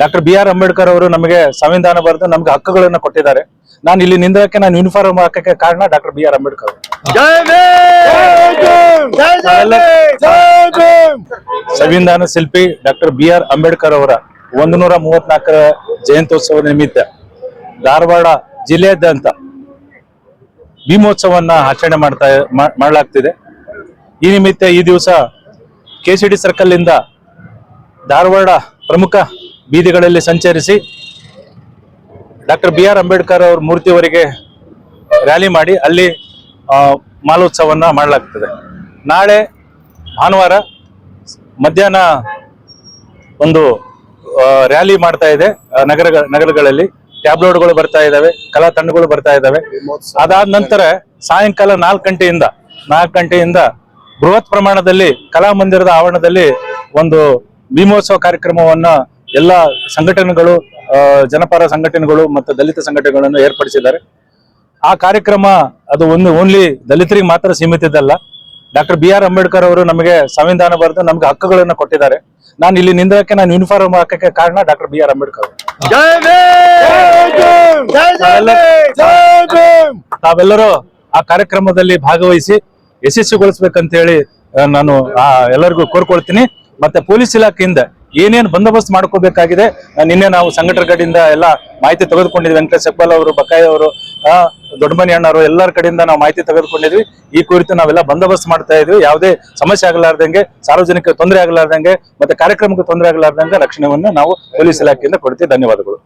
Doctor B R Ambedkar ಅವರು ನಮಗೆ ಸಂವಿಧಾನ ಬರೆದು ನಮ್ಗೆ ಹಕ್ಕುಗಳನ್ನ ಕೊಟ್ಟಿದ್ದಾರೆ. ನಾನು ಇಲ್ಲಿ ನಿಂದಕ್ಕೆ ನಾನು ಯೂನಿಫಾರ್ಮ್ ಹಾಕಕ್ಕೆ ಕಾರಣ ಡಾಕ್ಟರ್ ಬಿ ಆರ್ ಅಂಬೇಡ್ಕರ್. ಸಂವಿಧಾನ ಶಿಲ್ಪಿ ಡಾಕ್ಟರ್ ಬಿ ಆರ್ ಅಂಬೇಡ್ಕರ್ ಅವರ ಒಂದು ನೂರ ಮೂವತ್ನಾಲ್ಕರ ಜಯಂತ್ಯೋತ್ಸವ ನಿಮಿತ್ತ ಧಾರವಾಡ ಜಿಲ್ಲೆಯಾದ್ಯಂತ ಭೀಮೋತ್ಸವನ್ನ ಆಚರಣೆ ಮಾಡ್ತಾ ಮಾಡಲಾಗ್ತಿದೆ. ಈ ನಿಮಿತ್ತ ಈ ದಿವಸ ಕೆ ಸಿ ಡಿ ಸರ್ಕಲ್ ಇಂದ ಧಾರವಾಡ ಪ್ರಮುಖ ಬೀದಿಗಳಲ್ಲಿ ಸಂಚರಿಸಿ ಡಾಕ್ಟರ್ ಬಿ ಆರ್ ಅಂಬೇಡ್ಕರ್ ಅವ್ರ ಮೂರ್ತಿಯವರಿಗೆ ರ್ಯಾಲಿ ಮಾಡಿ ಅಲ್ಲಿ ಮಾಲೋತ್ಸವವನ್ನು ಮಾಡಲಾಗ್ತದೆ. ನಾಳೆ ಭಾನುವಾರ ಮಧ್ಯಾಹ್ನ ಒಂದು ರ್ಯಾಲಿ ಮಾಡ್ತಾ ಇದೆ ನಗರ, ನಗರಗಳಲ್ಲಿ. ಟ್ಯಾಬ್ಲೋಡ್ಗಳು ಬರ್ತಾ ಇದ್ದಾವೆ, ಕಲಾ ತಂಡಗಳು ಬರ್ತಾ ಇದ್ದಾವೆ. ಅದಾದ ನಂತರ ಸಾಯಂಕಾಲ ನಾಲ್ಕು ಗಂಟೆಯಿಂದ ನಾಲ್ಕು ಗಂಟೆಯಿಂದ ಬೃಹತ್ ಪ್ರಮಾಣದಲ್ಲಿ ಕಲಾಮಂದಿರದ ಆವರಣದಲ್ಲಿ ಒಂದು ಭೀಮೋತ್ಸವ ಕಾರ್ಯಕ್ರಮವನ್ನ ಎಲ್ಲ ಸಂಘಟನೆಗಳು ಜನಪರ ಸಂಘಟನೆಗಳು ಮತ್ತು ದಲಿತ ಸಂಘಟನೆಗಳನ್ನು ಏರ್ಪಡಿಸಿದ್ದಾರೆ. ಆ ಕಾರ್ಯಕ್ರಮ ಅದು ಒಂದು ಓನ್ಲಿ ದಲಿತರಿಗೆ ಮಾತ್ರ ಸೀಮಿತ ಇದ್ದಲ್ಲ ಡಾಕ್ಟರ್ ಬಿ ಆರ್ ಅಂಬೇಡ್ಕರ್ ಅವರು ನಮಗೆ ಸಂವಿಧಾನ ಬರೆದು ನಮ್ಗೆ ಹಕ್ಕುಗಳನ್ನು ಕೊಟ್ಟಿದ್ದಾರೆ. ನಾನು ಇಲ್ಲಿ ನಿಂದಕ್ಕೆ ನಾನು ಯೂನಿಫಾರ್ಮ್ ಹಾಕಕ್ಕೆ ಕಾರಣ ಡಾಕ್ಟರ್ ಬಿ ಆರ್ ಅಂಬೇಡ್ಕರ್. ತಾವೆಲ್ಲರೂ ಆ ಕಾರ್ಯಕ್ರಮದಲ್ಲಿ ಭಾಗವಹಿಸಿ ಯಶಸ್ವಿಗೊಳಿಸ್ಬೇಕಂತ ಹೇಳಿ ನಾನು ಆ, ಎಲ್ಲರಿಗೂ ಕೋರ್ಕೊಳ್ತೀನಿ. ಮತ್ತೆ ಪೊಲೀಸ್ ಇಲಾಖೆಯಿಂದ ಏನೇನು ಬಂದೋಬಸ್ತ್ ಮಾಡ್ಕೋಬೇಕಾಗಿದೆ? ನಿನ್ನೆ ನಾವು ಸಂಘಟನೆ ಕಡೆಯಿಂದ ಎಲ್ಲ ಮಾಹಿತಿ ತೆಗೆದುಕೊಂಡಿದ್ವಿ. ವೆಂಕಟೇಶ್ ಹೆಬ್ಬಾಲ್ ಅವರು ಬಕಾಯಿ ಅವರು ದೊಡ್ಡಮನಿ ಅಣ್ಣವರು ಎಲ್ಲರ ಕಡೆಯಿಂದ ನಾವು ಮಾಹಿತಿ ತೆಗೆದುಕೊಂಡಿದ್ವಿ. ಈ ಕುರಿತು ನಾವೆಲ್ಲ ಬಂದೋಬಸ್ತ್ ಮಾಡ್ತಾ ಇದ್ವಿ. ಯಾವುದೇ ಸಮಸ್ಯೆ ಆಗಲಾರ್ದಂಗೆ ಸಾರ್ವಜನಿಕ ತೊಂದರೆ ಆಗಲಾರ್ದಂಗೆ ಮತ್ತೆ ಕಾರ್ಯಕ್ರಮಕ್ಕೆ ತೊಂದರೆ ಆಗಲಾರ್ದಂಗೆ ರಕ್ಷಣೆಯನ್ನು ನಾವು ಪೊಲೀಸ್ ಇಲಾಖೆಯಿಂದ ಕೊಡ್ತೀವಿ. ಧನ್ಯವಾದಗಳು.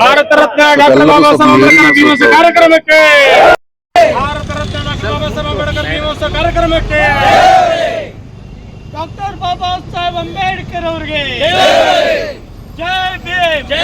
ಭಾರತ ರತ್ನ ಡಾಕ್ಟರ್ ಬಾಬಾ ಸಾಹೇಬ್ ಅಂಬೇಡ್ಕರ್ ದಿವಸ ಕಾರ್ಯಕ್ರಮಕ್ಕೆ. ಬಾಬಾ ದಿನೋತ್ಸವ ಕಾರ್ಯಕ್ರಮಕ್ಕೆ. ಡಾಕ್ಟರ್ ಬಾಬಾ ಸಾಹೇಬ್ ಅಂಬೇಡ್ಕರ್ ಅವರಿಗೆ. ಜೈ ಭೀಮ್ ಜೈ